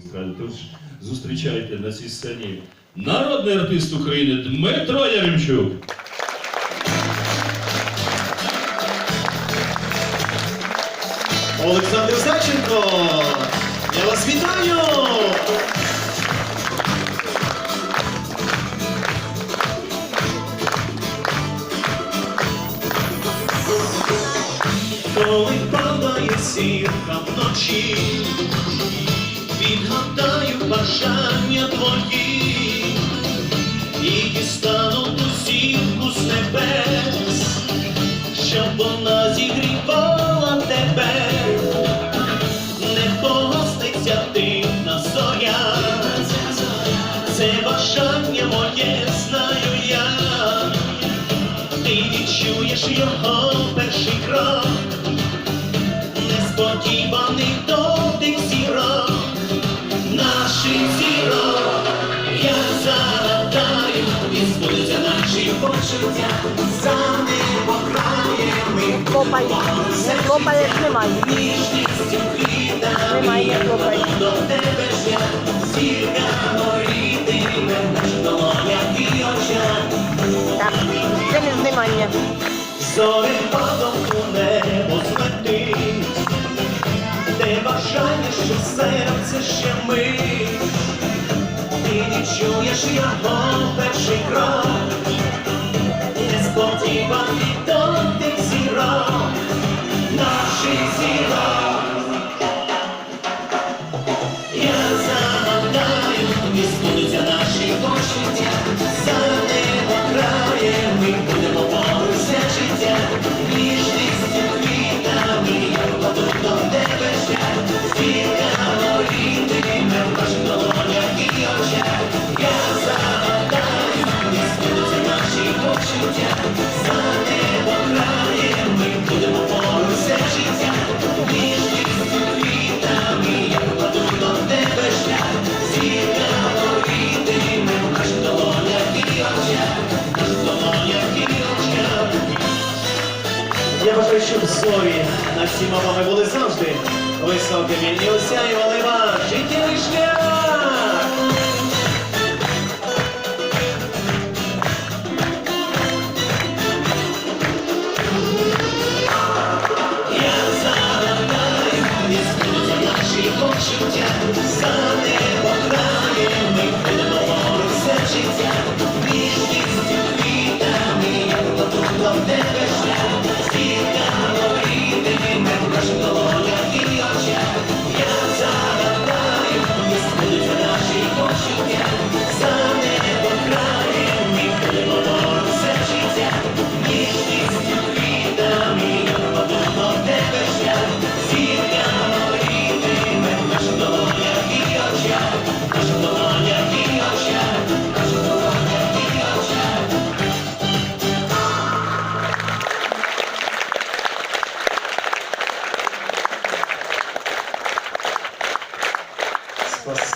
сказати. Тож зустрічайте на цій сцені народний артист України Дмитро Яремчук. Олександр Заченко! Я вас вітаю! Коли падає сірка вночі, відгадаю бажання твої. І дістану ту сірку з небес, щоб вона зігрівала тебе, не погоститься ти на зоря, це бажання моє знаю я, ти відчуєш його почуття, за небо краєм Хлопай, не не до тебе ж зірка в наших долонях і очах. Так, це не знімання. Зорим падом у небо злетить, де бажання, що серце ще мить, ти відчуєш його перший крок,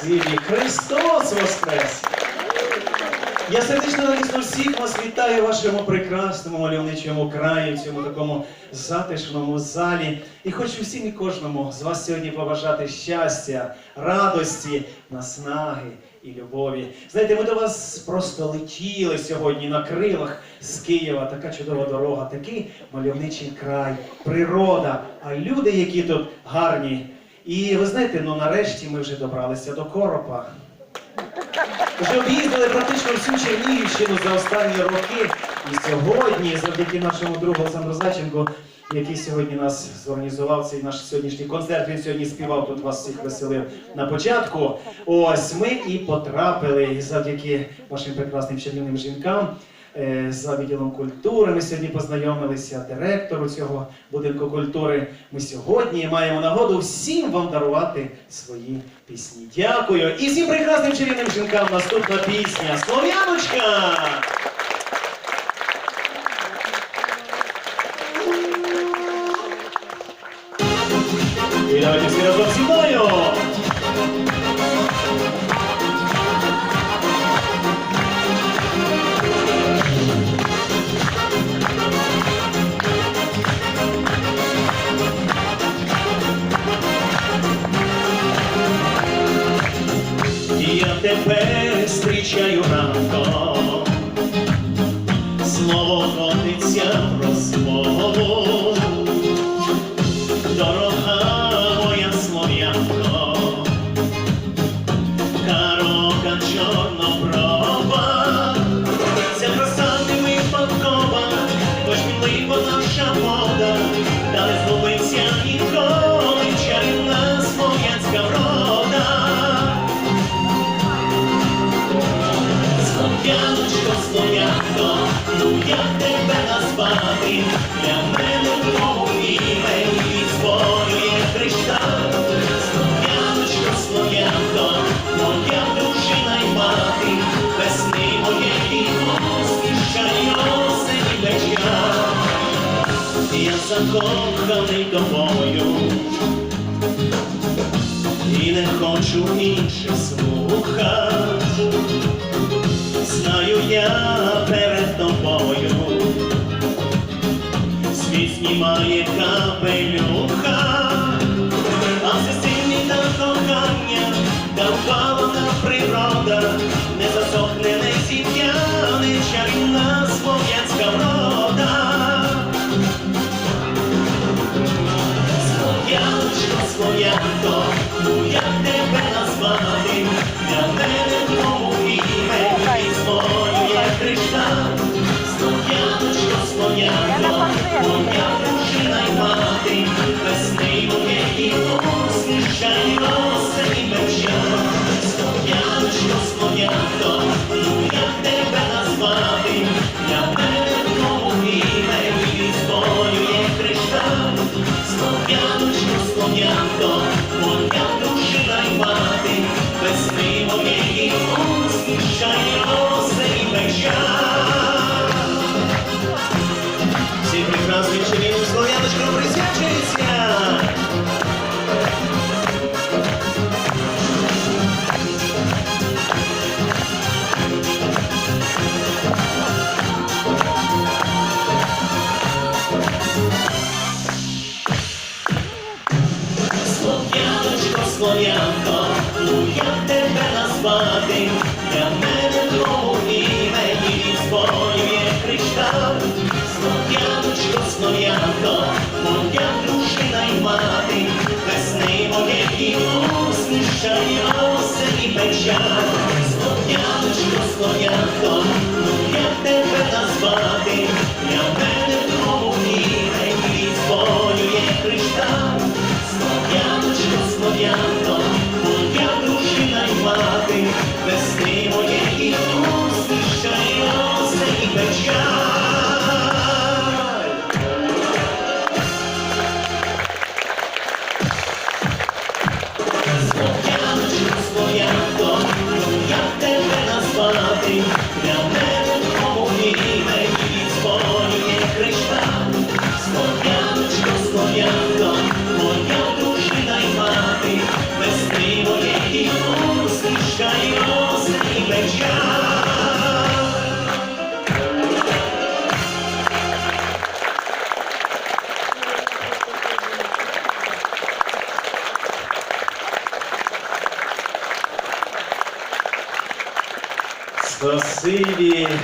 Спасибі, Христос Воскрес! Я сердечно радісно всіх вас вітаю в вашому прекрасному мальовничому краї, в цьому такому затишному залі. І хочу всім і кожному з вас сьогодні побажати щастя, радості, наснаги і любові. Знаєте, ми до вас просто летіли сьогодні на крилах з Києва. Така чудова дорога, такий мальовничий край, природа, а люди, які тут гарні. І ви знаєте, ну нарешті ми вже добралися до Коропа. Вже об'їздили практично всю Чернігівщину за останні роки. І сьогодні, завдяки нашому другу Олександру Заченку, який сьогодні нас зорганізував цей наш сьогоднішній концерт. Він сьогодні співав тут вас всіх веселив на початку. Ось ми і потрапили завдяки вашим прекрасним чарівним жінкам. Е, За відділом культури ми сьогодні познайомилися директору цього будинку культури. Ми сьогодні маємо нагоду всім вам дарувати свої пісні. Дякую. І всім прекрасним чарівним жінкам наступна пісня Слов'яночка! тебе зустрічаю ранком. Слово закоханий тобою, і не хочу інших слухати, знаю я перед тобою, світ знімає капелю. Спішає loving the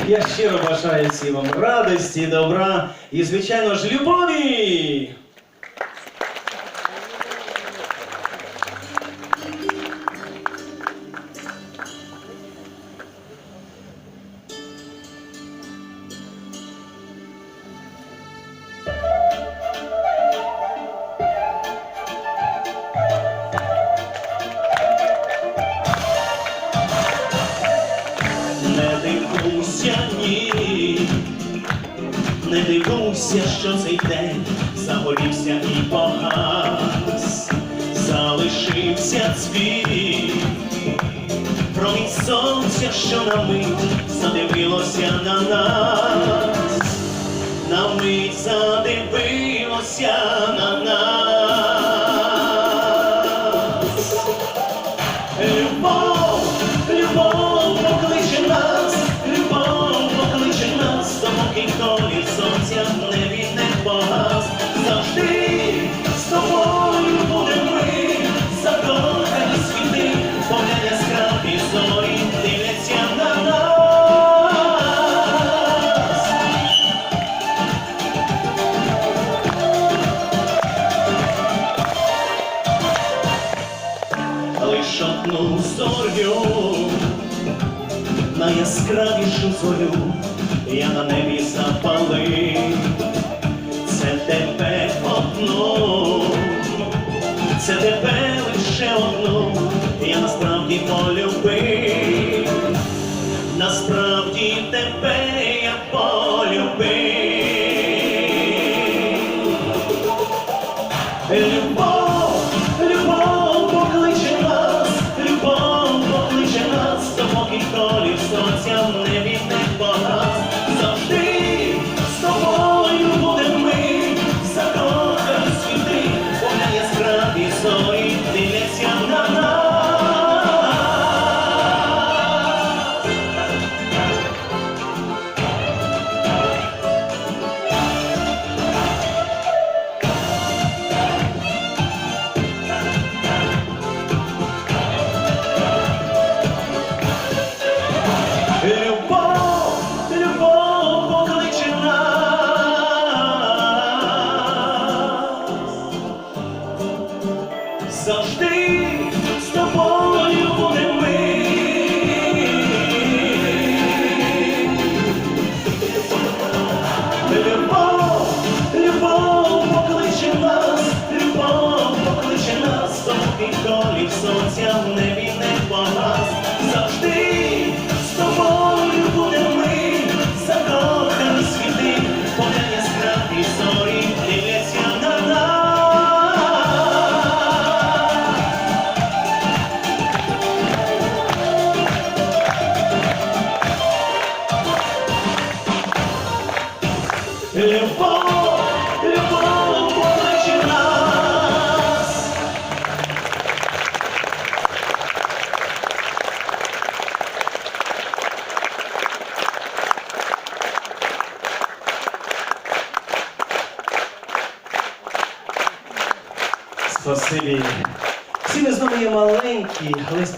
Я щиро бажаю всім вам радості, добра і, звичайно ж, любові. не дивуйся, що цей день загорівся і погас, залишився цвіт, промінь сонця, що на мить задивилося на нас, на мить задивилося на нас. Насправді тебе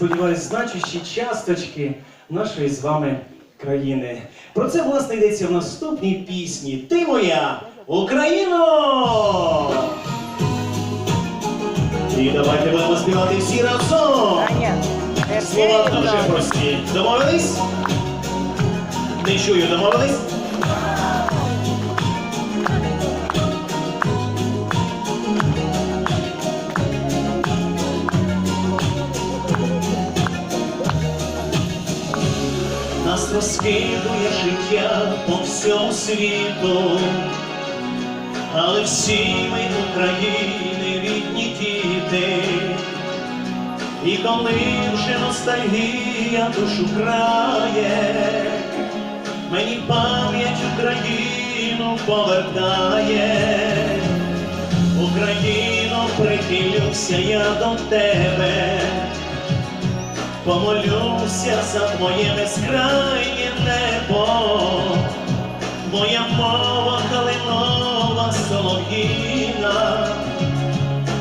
сподіваюсь, значущі часточки нашої з вами країни. Про це власне йдеться в наступній пісні. Ти моя Україно! І давайте будемо співати всі разом. Слова дуже прості. Домовились? Не чую, домовились? Нас розкидує життя по всьому світу, але всі ми України рідні діти. І коли вже ностальгія душу крає, мені пам'ять Україну повертає, Україно, прихилюся я до тебе, помолюся за твоє безкрайнє небо, моя мова калинова солов'їна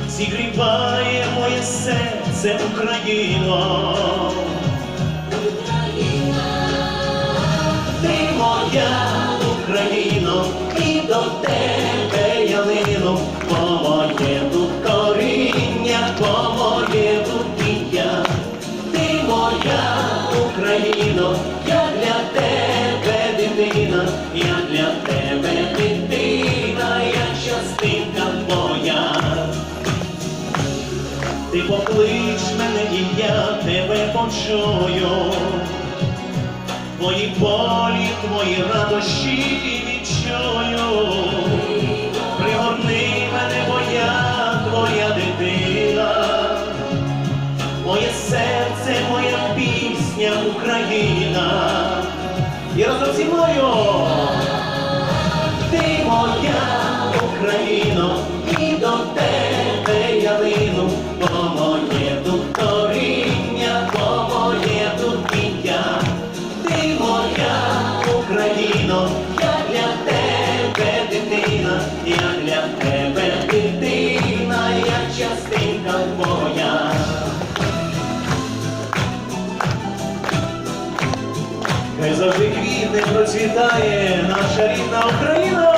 зігріває моє серце Україно. Я для тебе дитина, я для тебе дитина, я частинка твоя. Ти поклич мене, і я тебе почую. Зі мною. Ти моя Україно, Хай завжди квітне процвітає наша рідна Україна.